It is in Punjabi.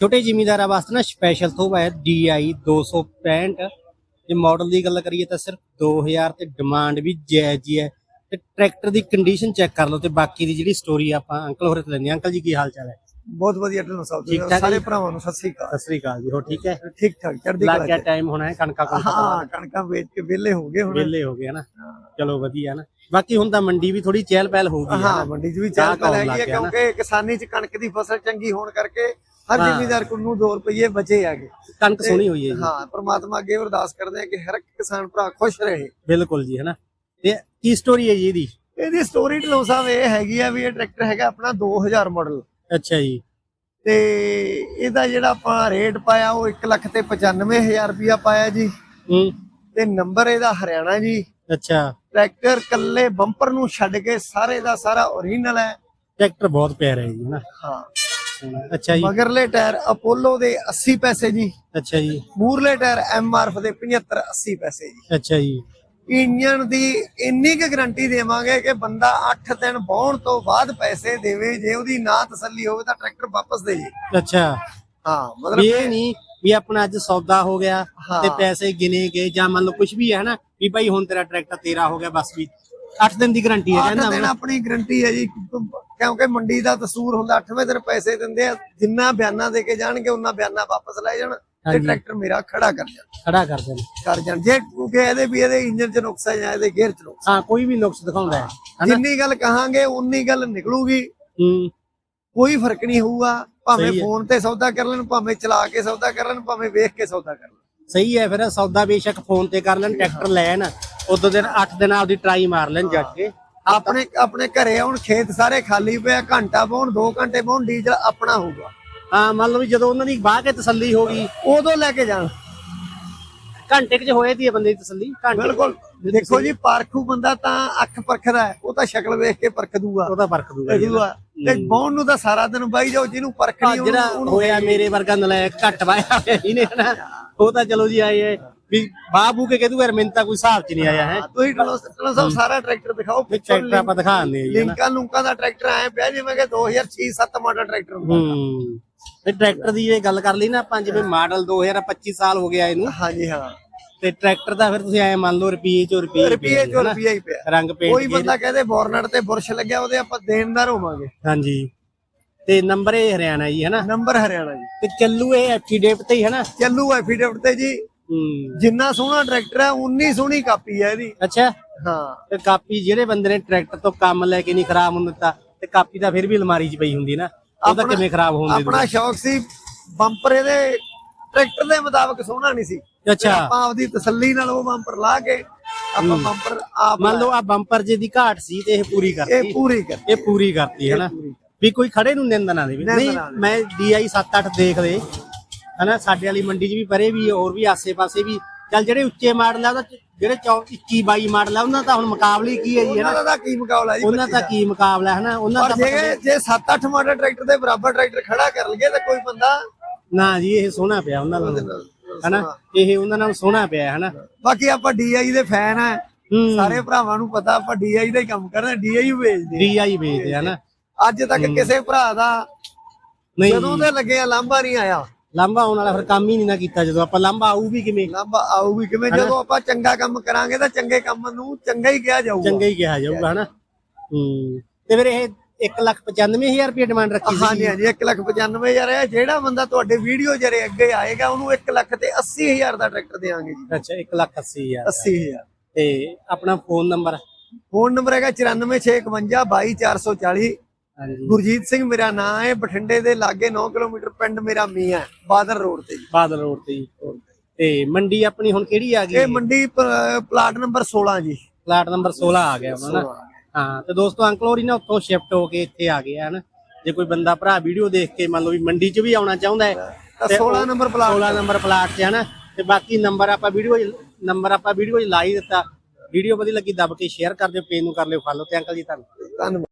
ਛੋਟੇ ਜ਼ਿਮੀਦਾਰਾਂ ਵਾਸਤੇ ਨਾ ਸਪੈਸ਼ਲ ਥੋਪ ਹੈ DI 265 ਜੇ ਮਾਡਲ ਦੀ ਗੱਲ ਕਰੀਏ ਤਾਂ ਸਿਰਫ 2000 ਤੇ ਡਿਮਾਂਡ ਵੀ ਜਾਇਜ਼ ਹੀ ਹੈ। ਤੇ ਟਰੈਕਟਰ ਦੀ ਕੰਡੀਸ਼ਨ ਚੈੱਕ ਕਰ ਲਓ ਤੇ ਬਾਕੀ ਦੀ ਜਿਹੜੀ ਸਟੋਰੀ ਆਪਾਂ ਅੰਕਲ ਹੋਰੇ ਤੋਂ ਲੈਂਦੇ ਅੰਕਲ ਜੀ ਕੀ ਹਾਲ ਚਾਲ ਹੈ? ਬਹੁਤ ਵਧੀਆ ਢਿੱਲੋਂ ਸਾਹਿਬ ਠੀਕ ਠਾਕ ਸਾਰੇ ਜੀ? ਭਰਾਵਾਂ ਨੂੰ ਸਤਿ ਸ੍ਰੀ ਅਕਾਲ। ਸਤਿ ਸ੍ਰੀ ਅਕਾਲ ਜੀ ਹੋ ਠੀਕ ਹੈ? ਠੀਕ ਠਾਕ ਚੜ੍ਹਦੀ ਲੱਗ ਕਲਾ ਚ। ਟਾਈਮ ਹੋਣਾ ਹੈ ਕਣਕਾਂ ਕੋਲ ਹਾਂ ਕਣਕਾਂ ਵੇਚ ਕੇ ਵਿਹਲੇ ਹੋ ਗਏ ਹੁਣ। ਵਿਹਲੇ ਹੋ ਗਏ ਹਨਾ? ਚਲੋ ਵਧੀਆ ਨਾ। ਬਾਕੀ ਹੁਣ ਤਾਂ ਮੰਡੀ ਵੀ ਥੋੜੀ ਚਹਿਲ ਪਹਿਲ ਹੋ ਗਈ ਹੈ ਮੰਡੀ 'ਚ ਵੀ ਚਾਹ ਚਾਹ ਪੈ ਕੌਣ ਲੱਗ ਹੈਗੀ ਹੈ ਗਿਆ ਨਾ? ਕਿਉਂਕਿ ਕਿਸਾਨੀ 'ਚ ਕਣਕ ਦੀ ਫਸਲ ਚੰਗੀ ਹੋਣ ਕਰਕੇ ਹਰ ਹਾਂ। ਜ਼ਿਮੀਦਾਰ ਨੂੰ 2 ਰੁਪਏ ਬਚੇ ਆਗੇ ਕਣਕ ਸੋਹਣੀ ਹੋਈ ਹੈ ਜੀ। ਹਾਂ ਪ੍ਰਮਾਤਮਾ ਅੱਗੇ ਅਰਦਾਸ ਕਰਦੇ ਆ ਕਿ ਹਰ ਇੱਕ ਕਿਸਾਨ ਭਰਾ ਖੁਸ਼ ਰਹੇ। ਬਿਲਕੁਲ ਜੀ ਹਨਾ? ਤੇ ਕੀ ਸਟੋਰੀ ਹੈ ਜੀ ਇਹਦੀ? ਇਹਦੀ ਸਟੋਰੀ ਢਿੱਲੋਂ ਸਾਹਿਬ ਇਹ ਹੈਗੀ ਆ ਵੀ ਇਹ ਟਰੈਕਟਰ ਹੈਗਾ ਆਪਣਾ 2000 ਮਾਡਲ ਅੱਛਾ ਜੀ। ਤੇ ਇਹਦਾ ਜਿਹੜਾ ਆਪਾਂ ਰੇਟ ਪਾਇਆ ਉਹ 1 ਲੱਖ ਤੇ 95000 ਰੁਪਇਆ ਪਾਇਆ ਜੀ। ਹੂੰ। ਤੇ ਨੰਬਰ ਇਹਦਾ ਹਰਿਆਣਾ ਜੀ। ਅੱਛਾ। ਟਰੈਕਟਰ ਕੱਲੇ ਬੰਪਰ ਨੂੰ ਛੱਡ ਕੇ ਸਾਰੇ ਦਾ ਸਾਰਾ ਓਰੀਜਨਲ ਹੈ। ਟਰੈਕਟਰ ਬਹੁਤ ਪਿਆਰਾ ਹੈ ਜੀ ਹਨਾ? ਹਾਂ। ਅੱਛਾ ਜੀ। ਮਗਰਲੇ ਟਾਇਰ ਅਪੋਲੋ ਦੇ 80 ਪੈਸੇ ਜੀ। ਅੱਛਾ ਜੀ। ਮੂਰਲੇ ਟਾਇਰ ਐਮਆਰਐਫ ਦੇ 75 80 ਪੈਸੇ ਜੀ। ਅੱਛਾ ਜੀ। ਇੰਜਨ ਦੀ ਇੰਨੀ ਕੁ ਗਾਰੰਟੀ ਦੇਵਾਂਗੇ ਕਿ ਬੰਦਾ 8 ਦਿਨ ਬੌਣ ਤੋਂ ਬਾਅਦ ਪੈਸੇ ਦੇਵੇ ਜੇ ਉਹਦੀ ਨਾ ਤਸੱਲੀ ਹੋਵੇ ਤਾਂ ਟਰੈਕਟਰ ਵਾਪਸ ਦੇ ਜੇ। ਅੱਛਾ। ਹਾਂ ਮਤਲਬ ਇਹ ਨਹੀਂ ਵੀ ਆਪਣਾ ਅੱਜ ਸੌਦਾ ਹੋ ਗਿਆ। ਤੇ ਪੈਸੇ ਗਿਣੇ ਗਏ ਜਾਂ ਮੰਨ ਲਓ ਕੁਝ ਵੀ ਹੈ ਨਾ ਵੀ ਭਾਈ ਹੁਣ ਤੇਰਾ ਟਰੈਕਟਰ ਤੇਰਾ ਹੋ ਗਿਆ ਬਸ ਵੀ। 8 ਦਿਨ ਦੀ ਗਾਰੰਟੀ ਹੈ 8 ਕਹਿੰਦਾ ਦਿਨ ਆਪਣੀ ਗਾਰੰਟੀ ਹੈ ਜੀ ਕਿਉਂਕਿ ਮੰਡੀ ਦਾ ਦਸੂਰ ਹੁੰਦਾ 8ਵੇਂ ਦਿਨ ਪੈਸੇ ਦਿੰਦੇ ਆ ਜਿੰਨਾ ਬਿਆਨਾ ਦੇ ਕੇ ਜਾਣਗੇ ਉਹਨਾਂ ਬਿਆਨਾ ਵਾਪਸ ਲੈ ਜਾਣ। ਤੇ ਹਾਂਜੀ। ਟਰੈਕਟਰ ਮੇਰਾ ਖੜਾ ਕਰ ਜਾਣ। ਖੜਾ ਕਰ ਦੇਣ। ਕਰ ਜਾਣ। ਜੇ ਕਿਉਂਕਿ ਇਹਦੇ ਵੀ ਇਹਦੇ ਇੰਜਨ 'ਚ ਨੁਕਸ ਹੈ ਜਾਂ ਇਹਦੇ ਗੇਅਰ 'ਚ ਨੁਕਸ ਹਾਂ ਕੋਈ ਵੀ ਨੁਕਸ ਦਿਖਾਉਂਦਾ ਹੈ ਹਨਾ ਜਿੰਨੀ ਗੱਲ ਕਹਾਂਗੇ ਉਨੀ ਗੱਲ ਨਿਕਲੂਗੀ। ਹੂੰ। ਕੋਈ ਫ਼ਰਕ ਨਹੀਂ ਹੋਊਗਾ। ਭਾਵੇਂ ਸਹੀ ਹੈ। ਫੋਨ ਤੇ ਸੌਦਾ ਕਰ ਲੈਣ ਭਾਵੇਂ ਚਲਾ ਕੇ ਸੌਦਾ ਕਰ ਲੈਣ ਭਾਵੇਂ ਵੇਖ ਕੇ ਸੌਦਾ ਕਰ ਲੈਣ। ਸਹੀ ਹੈ ਫਿਰ ਸੌਦਾ ਬੇਸ਼ੱਕ ਫੋਨ ਤੇ ਕਰ ਲੈਣ ਟਰੈਕਟਰ ਲੈਣ ਉਦੋਂ ਦਿਨ 8 ਦਿਨ ਆਪਦੀ ਟਰਾਈ ਮਾਰ ਲੈਣ ਜੱਟ ਕੇ। ਆਪਣੇ ਆਪਣੇ ਘਰੇ ਆਉਣ ਖੇਤ ਸਾਰੇ ਖਾਲੀ ਪਿਆ ਘੰਟਾ ਪਾਉਣ 2 ਘੰਟੇ ਪਾਉਣ ਡੀਜ਼ਲ ਆਪਣਾ ਹੋਊਗਾ। ਹਾਂ ਮੰਨ ਲਓ ਵੀ ਜਦੋਂ ਉਹਨਾਂ ਦੀ ਬਾਹ ਕੇ ਤਸੱਲੀ ਹੋ ਗਈ ਉਦੋਂ ਲੈ ਕੇ ਜਾਣ। ਘੰਟੇ ਕੁ ਚ ਹੋਏ ਦੀ ਹੈ ਬੰਦੇ ਦੀ ਤਸੱਲੀ ਘੰਟੇ ਬਿਲਕੁਲ। ਦੇਖੋ ਜੀ ਪਰਖੂ ਬੰਦਾ ਤਾਂ ਅੱਖ ਪਰਖਦਾ ਹੈ ਉਹ ਤਾਂ ਸ਼ਕਲ ਵੇਖ ਕੇ ਪਰਖ ਦੂਗਾ ਉਹਦਾ ਫ਼ਰਕ ਦੂਗਾ ਜੀ। ਦੂਗਾ ਤੇ ਬੌਣ ਨੂੰ ਤਾਂ ਸਾਰਾ ਦਿਨ ਬਾਈ ਜਾਓ ਜਿਹਨੂੰ ਪਰਖ ਨਹੀਂ ਜਿਹੜਾ ਉਹਨੂੰ ਹੋਇਆ ਮੇਰੇ ਵਰਗਾ ਨਲਾਇਕ ਘੱਟ ਵਾਇਆ ਇਹਨੇ ਨਾ ਉਹ ਤਾਂ ਚਲੋ ਜੀ ਆਏ ਹੈ ਵੀ ਬਾਬੂ ਕੇ ਕਹਦੂ ਯਾਰ ਮੈਨੂੰ ਤਾਂ ਕੋਈ ਹਿਸਾਬ ਚ ਨਹੀਂ ਆਇਆ ਹੈ। ਹਾਂ, ਤੁਸੀਂ ਚਲੋ ਸਭ ਸਾਰਾ ਟਰੈਕਟਰ ਦਿਖਾਓ ਪਿੱਛੋਂ ਟਰੈਕਟਰ ਆਪਾਂ ਦਿਖਾਉਂਦੇ ਆ ਜੀ ਹਨਾ। ਲਿੰਕਾਂ ਲੁੰਕਾਂ ਦਾ ਟਰੈਕਟਰ ਆਇਆ ਪਿਆ ਜਿਵੇਂ ਕਿ 2006-7 ਮਾਡਲ ਟਰੈਕਟਰ ਹੁੰਦਾ। ਹੂੰ। ਤੇ ਟਰੈਕਟਰ ਦੀ ਇਹ ਗੱਲ ਕਰ ਲਈ ਨਾ ਆਪਾਂ ਜਿਵੇਂ ਮਾਡਲ 2025 ਸਾਲ ਹੋ ਗਿਆ ਇਹਨੂੰ ਹਾਂਜੀ ਹਾਂ। ਤੇ ਟਰੈਕਟਰ ਦਾ ਫਿਰ ਤੁਸੀਂ ਐ ਮੰਨ ਲਓ ਰੁਪਏ ਚੋਂ ਰੁਪਏ ਰੁਪਏ ਚੋਂ ਰੁਪਏ ਹੀ ਪਿਆ। ਰੰਗ ਪੇਂਟ ਕੋਈ ਬੰਦਾ ਕਹਦੇ ਬੋਰਨਟ ਤੇ ਬੁਰਸ਼ ਲੱਗਿਆ ਉਹਦੇ ਆਪਾਂ ਦੇਣਦਾਰ ਹੋਵਾਂਗੇ। ਹਾਂਜੀ। ਤੇ ਨੰਬਰ ਇਹ ਹਰਿਆਣਾ ਜੀ ਹਨਾ? ਨੰਬਰ ਹਰਿਆਣਾ ਜੀ। ਤੇ ਚੱਲੂ ਇਹ ਐਫੀਡੇਵਿਟ ਤੇ ਹੀ ਹਨਾ? ਚੱਲੂ ਐਫੀਡੇਵਿਟ ਤੇ ਜੀ। ਜਿੰਨਾ ਸੋਹਣਾ ਟਰੈਕਟਰ ਹੈ ਉਨੀ ਸੋਹਣੀ ਕਾਪੀ ਹੈ ਇਹਦੀ। ਅੱਛਾ। ਹਾਂ। ਤੇ ਕਾਪੀ ਜਿਹੜੇ ਬੰਦੇ ਨੇ ਟਰੈਕਟਰ ਤੋਂ ਕੰਮ ਲੈ ਕੇ ਨਹੀਂ ਖਰਾਬ ਹੋਣ ਦਿੱਤਾ ਤੇ ਕਾਪੀ ਤਾਂ ਫਿਰ ਵੀ ਅਲਮਾਰੀ 'ਚ ਪਈ ਹੁੰਦੀ ਨਾ। ਉਹ ਤਾਂ ਕਿਵੇਂ ਖਰਾਬ ਹੋਣ ਦੇ ਆਪਣਾ ਸ਼ੌਕ ਸੀ ਬੰਪਰ ਇਹਦੇ ਟਰੈਕਟਰ ਦੇ ਮੁਤਾਬਕ ਸੋਹਣਾ ਨਹੀਂ ਸੀ। ਅੱਛਾ। ਆਪਾਂ ਆਪਦੀ ਤਸੱਲੀ ਨਾਲ ਉਹ ਬੰਪਰ ਲਾ ਕੇ ਆਪਾਂ ਬੰਪਰ ਆਪ ਮੰਨ ਲਓ ਆ ਬੰਪਰ ਜੇ ਦੀ ਘਾਟ ਸੀ ਤੇ ਇਹ ਪੂਰੀ ਇਹ ਕਰਤੀ ਪੂਰੀ ਕਰ ਇਹ ਪੂਰੀ ਕਰਤੀ ਹਨਾ? ਪੂਰੀ। ਵੀ ਕੋਈ ਖੜੇ ਨੂੰ ਨਿੰਦ ਨਾ ਦੇਵੇ। ਨਹੀਂ ਨਾ। ਮੈਂ DI 7-8 ਦੇਖਦੇ ਹਨਾ? ਸਾਡੇ ਵਾਲੀ ਮੰਡੀ 'ਚ ਵੀ ਪਰੇ ਵੀ ਹੋਰ ਵੀ ਆਸੇ-ਪਾਸੇ ਵੀ ਚੱਲ ਜਿਹੜੇ ਉੱਚੇ ਮਾਡਲ ਆ ਉਹਦਾ ਚ- ਜਿਹੜੇ 21 22 ਮਾਡਲ ਆ ਉਹਨਾਂ ਦਾ ਹੁਣ ਮੁਕਾਬਲੇ ਕੀ ਹੈ ਜੀ ਉਹਨਾਂ ਹਨਾ ਦਾ ਤਾਂ ਕੀ ਮੁਕਾਬਲਾ ਜੀ ਉਹਨਾਂ ਦਾ ਕੀ ਮੁਕਾਬਲਾ ਹੈ ਨਾ ਉਹਨਾਂ ਦਾ ਜੇ ਜੇ 7-8 ਮਾਡਲ ਟਰੈਕਟਰ ਦੇ ਬਰਾਬਰ ਟਰੈਕਟਰ ਖੜਾ ਕਰ ਲਈਏ ਤਾਂ ਕੋਈ ਬੰਦਾ ਨਾ ਜੀ ਇਹ ਸੋਹਣਾ ਪਿਆ ਉਹਨਾਂ ਨਾਲ। ਹਨਾ? ਇਹ ਉਹਨਾਂ ਨਾਲ ਸੋਹਣਾ ਪਿਆ ਹਨਾ? ਬਾਕੀ ਆਪਾਂ ਡੀਆਈ ਦੇ ਫੈਨ ਆ। ਹੂੰ। ਸਾਰੇ ਭਰਾਵਾਂ ਨੂੰ ਪਤਾ ਆਪਾਂ ਡੀਆਈ ਦਾ ਹੀ ਕੰਮ ਕਰਦੇ ਡੀਆਈ ਵੇਚਦੇ DI ਵੇਚਦੇ ਹਨਾ? ਆ। ਅੱਜ ਤੱਕ ਕਿਸੇ ਭਰਾ ਦਾ ਨਹੀਂ। ਜਦੋਂ ਦੇ ਲੱਗੇ ਆ ਲਾਂਭਾ ਨਹੀਂ ਆਇਆ। ਲਾਂਬਾ ਆਉਣ ਵਾਲਾ ਫਿਰ ਕੰਮ ਹੀ ਨਹੀਂ ਨਾ ਕੀਤਾ ਜਦੋਂ ਆਪਾਂ ਲਾਂਬਾ ਆਊ ਵੀ ਕਿਵੇਂ? ਲਾਂਭਾ ਆਊਗੀ ਕਿਵੇਂ? ਜਦੋਂ ਆਪਾਂ ਚੰਗਾ ਕੰਮ ਕਰਾਂਗੇ ਤਾਂ ਚੰਗੇ ਕੰਮ ਨੂੰ ਚੰਗਾ ਹੀ ਕਿਹਾ ਜਾਊਗਾ। ਚੰਗਾ ਹੀ ਕਿਹਾ ਜਾਊਗਾ ਹਨਾ? ਹੂੰ। ਤੇ ਫਿਰ ਇਹ 195000 ਰੁਪਏ ਡਿਮਾਂਡ ਰੱਖੀ ਸੀ ਹਾਂਜੀ ਹਾਂਜੀ 1 ਲੱਖ 95000 ਹੈ ਜਿਹੜਾ ਬੰਦਾ ਤੁਹਾਡੇ ਵੀਡੀਓ ਜਰੇ ਅੱਗੇ ਆਏਗਾ ਉਹਨੂੰ 1 ਲੱਖ ਤੇ 80000 ਦਾ ਟਰੈਕਟਰ ਦੇਵਾਂਗੇ ਜੀ। ਅੱਛਾ 180000 80000 ਤੇ ਆਪਣਾ ਫੋਨ ਨੰਬਰ? ਫੋਨ ਨੰਬਰ ਹੈਗਾ 9465522440 ਹਾਂਜੀ ਗੁਰਜੀਤ ਸਿੰਘ ਮੇਰਾ ਨਾਮ ਹੈ ਬਠਿੰਡੇ ਦੇ ਲਾਗੇ 9 ਕਿਲੋਮੀਟਰ ਪਿੰਡ ਮੇਰਾ ਮੀਆਂ ਬਾਦਲ ਰੋਡ ਤੇ ਜੀ। ਬਾਦਲ ਰੋਡ ਤੇ ਜੀ। ਤੇ ਮੰਡੀ ਆਪਣੀ ਹੁਣ ਕਿਹੜੀ ਆ ਇਹ ਗਈ ਮੰਡੀ ਪ- ਪਲਾਟ ਨੰਬਰ 16 ਜੀ। ਪਲਾਟ ਨੰਬਰ 16 ਆ ਗਿਆ ਹੁਣ ਨਾ ਹਾਂ ਤੇ ਦੋਸਤੋ ਅੰਕਲ ਹੋਰੀ ਨਾ ਉੱਥੋਂ ਸ਼ਿਫਟ ਹੋ ਕੇ ਇੱਥੇ ਆ ਗਏ ਹਨ। ਜੇ ਕੋਈ ਬੰਦਾ ਭਰਾ ਵੀਡੀਓ ਦੇਖ ਕੇ ਮੰਨ ਲਓ ਵੀ ਮੰਡੀ 'ਚ ਵੀ ਆਉਣਾ ਚਾਹੁੰਦਾ ਹੈ ਤਾਂ ਤੇ 16 ਉਹ- ਨੰਬਰ ਪਲਾਟ 16 ਨੰਬਰ ਪਲਾਟ 'ਚ ਹੈ ਨਾ ਤੇ ਬਾਕੀ ਨੰਬਰ ਆਪਾਂ ਵੀਡੀਓ ਨੰਬਰ ਆਪਾਂ ਵੀਡੀਓ 'ਚ ਲਾ ਹੀ ਦਿੱਤਾ। ਵੀਡੀਓ ਵਧੀਆ ਲੱਗੀ ਦੱਬ ਕੇ ਸ਼ੇਅਰ ਕਰ ਦਿਓ ਪੇਜ ਨੂੰ ਕਰ ਲਿਓ ਫਾਲੋ ਤੇ ਅੰਕਲ ਜੀ ਤੁਹਾਨੂੰ। ਧੰਨਵਾਦ।